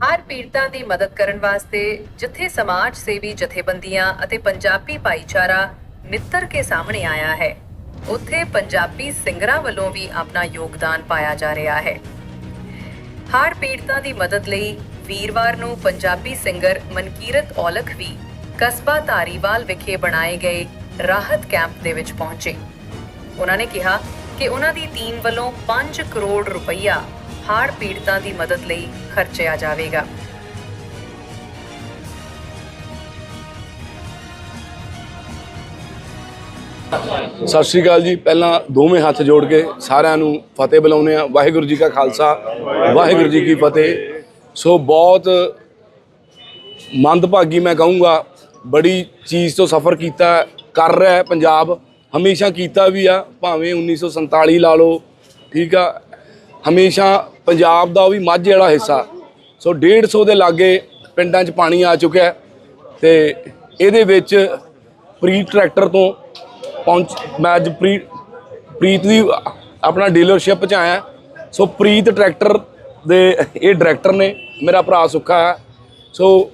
ਹਰ ਪੀੜਤਾਂ ਦੀ ਮਦਦ ਕਰਨ ਵਾਸਤੇ ਜਿੱਥੇ ਸਮਾਜ ਸੇਵੀ ਜਥੇਬੰਦੀਆਂ ਅਤੇ ਪੰਜਾਬੀ ਭਾਈਚਾਰਾ ਨਿੱਤਰ ਕੇ ਸਾਹਮਣੇ ਆਇਆ ਹੈ, ਉੱਥੇ ਪੰਜਾਬੀ ਸਿੰਗਰਾਂ ਵੱਲੋਂ ਵੀ ਆਪਣਾ ਯੋਗਦਾਨ ਪਾਇਆ ਜਾ ਰਿਹਾ ਹੈ। ਹਰ ਪੀੜਤਾਂ ਦੀ ਮਦਦ ਲਈ ਵੀਰਵਾਰ ਨੂੰ ਪੰਜਾਬੀ ਸਿੰਗਰ ਮਨਕੀਰਤ ਔਲਖ ਵੀ ਕਸਬਾ ਧਾਰੀਵਾਲ ਵਿਖੇ ਬਣਾਏ ਗਏ ਰਾਹਤ ਕੈਂਪ ਦੇ ਵਿੱਚ ਪਹੁੰਚੇ। ਉਹਨਾਂ ਨੇ ਕਿਹਾ ਕਿ ਉਹਨਾਂ ਦੀ ਟੀਮ ਵੱਲੋਂ 5 ਕਰੋੜ ਰੁਪਈਆ ਹੜ੍ਹ ਪੀੜਤਾਂ ਦੀ ਮਦਦ ਲਈ ਖਰਚਿਆ ਜਾਵੇਗਾ। ਸਤਿ ਸ਼੍ਰੀ ਅਕਾਲ ਜੀ। ਪਹਿਲਾਂ ਦੋਵੇਂ ਹੱਥ ਜੋੜ ਕੇ ਸਾਰਿਆਂ ਨੂੰ ਫਤਿਹ ਬੁਲਾਉਂਦੇ ਆ ਵਾਹਿਗੁਰੂ ਜੀ ਕਾ ਖਾਲਸਾ, ਵਾਹਿਗੁਰੂ ਜੀ ਕੀ ਫਤਿਹ। ਸੋ ਬਹੁਤ ਮੰਦਭਾਗੀ ਮੈਂ ਕਹੂੰਗਾ, ਬੜੀ ਚੀਜ਼ ਤੋਂ ਸਫ਼ਰ ਕੀਤਾ, ਕਰ ਰਿਹਾ ਹੈ ਪੰਜਾਬ। ਹਮੇਸ਼ਾ ਕੀਤਾ ਵੀ ਆ, ਭਾਵੇਂ 1947 ਲਾ ਲਓ, ਠੀਕ ਆ। ਹਮੇਸ਼ਾ ਪੰਜਾਬ ਦਾ ਉਹ ਵੀ ਮਾਝੇ ਵਾਲਾ ਹਿੱਸਾ। ਸੋ 150 ਦੇ ਲਾਗੇ ਪਿੰਡਾਂ 'ਚ ਪਾਣੀ ਆ ਚੁੱਕਿਆ ਹੈ ਤੇ ਇਹਦੇ ਵਿੱਚ ਪ੍ਰੀਤ ਟਰੈਕਟਰ ਤੋਂ ਪਹੁੰਚ ਮੈਂ ਅੱਜ ਪ੍ਰੀ, ਪ੍ਰੀਤ ਦੀ ਆਪਣਾ ਡੀਲਰਸ਼ਿਪ 'ਚ ਆਇਆ। ਸੋ ਪ੍ਰੀਤ ਟਰੈਕਟਰ ਦੇ ਇਹ ਡਾਇਰੈਕਟਰ ਨੇ ਮੇਰਾ ਭਰਾ ਸੁੱਖਾ ਹੈ। ਸੋ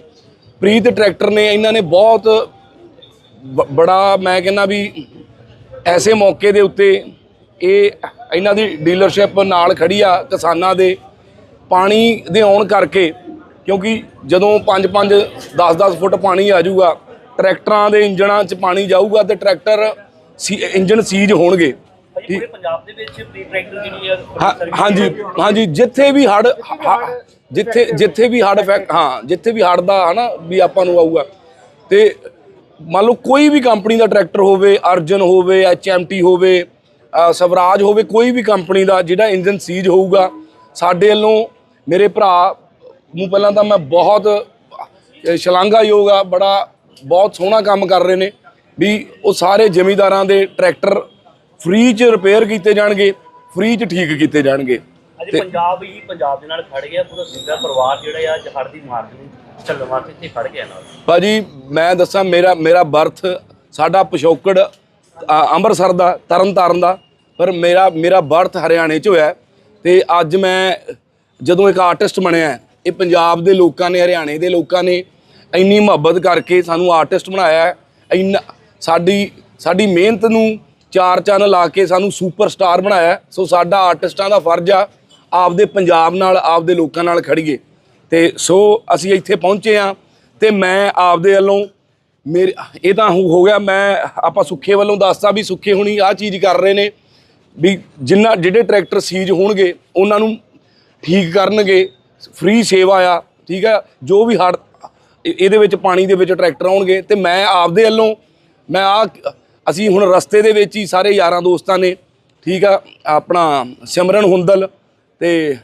ਪ੍ਰੀਤ ਟਰੈਕਟਰ ਨੇ ਇਹਨਾਂ ਨੇ ਬਹੁਤ ਬ- ਬੜਾ ਮੈਂ ਕਹਿੰਦਾ ਵੀ ਐਸੇ ਮੌਕੇ ਦੇ ਉੱਤੇ ਇਹ ਇਹਨਾਂ ਦੀ ਡੀਲਰਸ਼ਿਪ ਨਾਲ ਖੜੀ ਆ ਕਿਸਾਨਾਂ ਦੇ ਪਾਣੀ ਦੇ ਆਉਣ ਕਰਕੇ ਕਿਉਂਕਿ ਜਦੋਂ 5-5 10-10 ਫੁੱਟ ਪਾਣੀ ਆ ਜਾਊਗਾ ਟਰੈਕਟਰਾਂ ਦੇ ਇੰਜਣਾਂ 'ਚ ਪਾਣੀ ਜਾਊਗਾ ਤੇ ਟਰੈਕਟਰ ਇੰਜਣ ਸੀਜ ਹੋਣਗੇ। ਪੂਰੇ ਪੰਜਾਬ ਦੇ ਵਿੱਚ ਪ੍ਰੀ ਟਰੈਕਟਰ ਜਿਹੜੀ ਹਾਂ ਹਾਂਜੀ ਹਾਂਜੀ ਜਿੱਥੇ ਵੀ ਹੜ ਜਿੱਥੇ ਜਿੱਥੇ ਵੀ ਹੜ ਹਾਂ ਜਿੱਥੇ ਵੀ ਹੜ ਦਾ ਹਨਾ ਵੀ ਆਪਾਂ ਨੂੰ ਆਊਗਾ। ਤੇ ਮੰਨ ਲਓ ਕੋਈ ਵੀ ਕੰਪਨੀ ਦਾ ਟਰੈਕਟਰ ਹੋਵੇ ਅਰਜਨ ਹੋਵੇ ਐਚਐਮਟੀ ਹੋਵੇ ਸਵਰਾਜ ਹੋਵੇ ਕੋਈ ਵੀ ਕੰਪਨੀ ਦਾ ਜਿਹੜਾ ਇੰਜਨ ਸੀਜ ਹੋਊਗਾ ਸਾਡੇ ਵੱਲੋਂ ਮੇਰੇ ਭਰਾ ਨੂੰ ਪਹਿਲਾਂ ਤਾਂ ਮੈਂ ਬਹੁਤ ਅ, ਸ਼ਲਾਘਾਯੋਗ ਆ ਬੜਾ ਬਹੁਤ ਸੋਹਣਾ ਕੰਮ ਕਰ ਰਹੇ ਨੇ ਵੀ ਉਹ ਸਾਰੇ ਜ਼ਮੀਂਦਾਰਾਂ ਦੇ ਟਰੈਕਟਰ ਫ੍ਰੀ ਚ ਰਿਪੇਅਰ ਕੀਤੇ ਜਾਣਗੇ ਫ੍ਰੀ ਚ ਠੀਕ ਕੀਤੇ ਜਾਣਗੇ। ਅੱਜ ਪੰਜਾਬ ਹੀ ਪੰਜਾਬ ਦੇ ਨਾਲ ਖੜ ਗਿਆ ਪੂਰਾ ਸਿੰਗਰ ਪਰਿਵਾਰ ਜਿਹੜਾ ਆ ਜਹੜ ਦੀ ਮਾਰ ਨੂੰ ਚੱਲਣ ਵਾਸਤੇ ਇੱਥੇ ਖੜ ਗਿਆ ਨਾਲ। ਭਾਜੀ ਮੈਂ ਦੱਸਾਂ ਮੇਰਾ ਮੇਰਾ ਬਰਥ ਸਾਡਾ ਪਿਛੋਕੜ ਅ, ਅੰਮ੍ਰਿਤਸਰ ਦਾ ਤਰਨ ਤਾਰਨ ਦਾ ਪਰ ਮੇਰਾ ਮੇਰਾ ਬਰਥ ਹਰਿਆਣੇ ਚ ਹੋਇਆ ਹੈ ਤੇ ਅੱਜ ਮੈਂ ਜਦੋਂ ਇੱਕ ਆਰਟਿਸਟ ਬਣਿਆ ਇਹ ਪੰਜਾਬ ਦੇ ਲੋਕਾਂ ਨੇ, ਹਰਿਆਣੇ ਦੇ ਲੋਕਾਂ ਨੇ ਇੰਨੀ ਮੁਹੱਬਤ ਕਰਕੇ ਸਾਨੂੰ ਆਰਟਿਸਟ ਬਣਾਇਆ ਇੰਨਾ ਸਾਡੀ ਸਾਡੀ ਮਿਹਨਤ ਨੂੰ ਚਾਰ ਚੰਨ ਲਾ ਕੇ ਸਾਨੂੰ ਸੁਪਰਸਟਾਰ ਬਣਾਇਆ ਸੋ ਸਾਡਾ ਆਰਟਿਸਟਾਂ ਦਾ ਫਰਜ਼ ਆ ਆਪਦੇ ਪੰਜਾਬ ਨਾਲ, ਆਪਦੇ ਲੋਕਾਂ ਨਾਲ ਖੜੀਏ। ਤੇ ਸੋ ਅਸੀਂ ਇੱਥੇ ਪਹੁੰਚੇ ਆ ਤੇ ਮੈਂ ਆਪਦੇ ਵੱਲੋਂ ਮੇਰੇ, ਇਹ ਤਾਂ ਹੋ ਹੋ ਗਿਆ, ਮੈਂ, ਆਪਾਂ ਸੁੱਖੇ ਵੱਲੋਂ ਦੱਸਦਾ ਵੀ ਸੁੱਖੇ ਹੁਣੀ ਆਹ ਚੀਜ਼ ਕਰ ਰਹੇ ਨੇ। ਵੀ ਜਿੰਨਾ ਜਿਹੜੇ ਟਰੈਕਟਰ ਸੀਜ ਹੋਣਗੇ, ਉਹਨਾਂ ਨੂੰ ਠੀਕ ਕਰਨਗੇ ਫ੍ਰੀ ਸੇਵਾ ਆ, ਠੀਕ ਆ? ਜੋ ਵੀ ਹੜ ਇਹਦੇ ਵਿੱਚ ਪਾਣੀ ਦੇ ਵਿੱਚ ਟਰੈਕਟਰ ਆਉਣਗੇ ਤੇ ਮੈਂ ਆਪਦੇ ਵੱਲੋਂ, ਮੈਂ ਆ, ਅਸੀਂ ਹੁਣ ਰਸਤੇ ਦੇ ਵਿੱਚ ਹੀ ਸਾਰੇ ਯਾਰਾਂ ਦੋਸਤਾਂ ਨੇ, ਠੀਕ ਆ, ਆਪਣਾ ਸਿਮਰਨ ਹੁੰਦਲ ਤੇ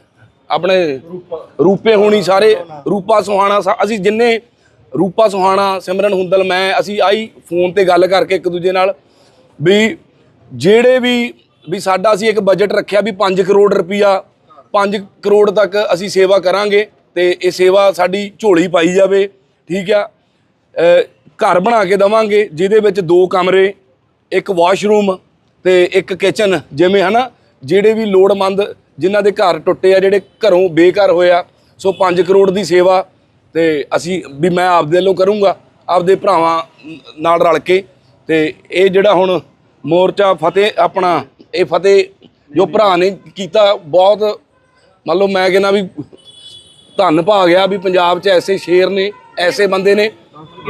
ਆਪਣੇ ਰੂਪੇ ਹੋਣੀ ਸਾਰੇ, ਰੂਪਾ ਸੁਹਾਣਾ ਸਾ- ਅਸੀਂ ਜਿੰਨੇ ਰੂਪਾ ਸੁਹਾਣਾ, ਸਿਮਰਨ ਹੁੰਦਲ, ਮੈਂ, ਅਸੀਂ ਆਈ ਫੋਨ ਤੇ ਗੱਲ ਕਰਕੇ ਇੱਕ ਦੂਜੇ ਨਾਲ ਵੀ ਜਿਹੜੇ ਵੀ ਵੀ ਸਾਡਾ ਅਸੀਂ ਇੱਕ ਬਜਟ ਰੱਖਿਆ ਵੀ 5 ਕਰੋੜ ਰੁਪਈਆ 5 ਕਰੋੜ ਤੱਕ ਅਸੀਂ ਸੇਵਾ ਕਰਾਂਗੇ ਤੇ ਇਹ ਸੇਵਾ ਸਾਡੀ ਝੋਲੀ ਪਾਈ ਜਾਵੇ, ਠੀਕ ਆ? ਘਰ ਬਣਾ ਕੇ ਦਵਾਂਗੇ, ਜਿਹਦੇ ਵਿੱਚ ਦੋ ਕਮਰੇ, ਇੱਕ ਵਾਸ਼ਰੂਮ ਤੇ ਇੱਕ ਕਿਚਨ ਜਿਵੇਂ ਹਨਾ? ਜਿਹੜੇ ਵੀ ਲੋੜਮੰਦ ਜਿਨ੍ਹਾਂ ਦੇ ਘਰ ਟੁੱਟੇ ਆ, ਜਿਹੜੇ ਘਰੋਂ ਬੇਘਰ ਹੋਇਆ ਸੋ 5 ਕਰੋੜ ਦੀ ਸੇਵਾ ਤੇ ਅਸੀਂ ਵੀ ਮੈਂ ਆਪਦੇ ਵੱਲੋਂ ਕਰੂੰਗਾ, ਆਪਦੇ ਭਰਾਵਾਂ ਨਾਲ ਰਲ ਕੇ ਤੇ ਇਹ ਜਿਹੜਾ ਹੁਣ ਮੋਰਚਾ ਫਤਿਹ ਆਪਣਾ ਇਹ ਫਤਿਹ ਜੋ ਭਰਾ ਨੇ ਕੀਤਾ, ਬਹੁਤ ਮੰਨ ਲਓ ਮੈਂ ਕਹਿੰਦਾ ਵੀ ਧੰਨ ਭਾ ਗਿਆ ਵੀ ਪੰਜਾਬ 'ਚ ਐਸੇ ਸ਼ੇਰ ਨੇ, ਐਸੇ ਬੰਦੇ ਨੇ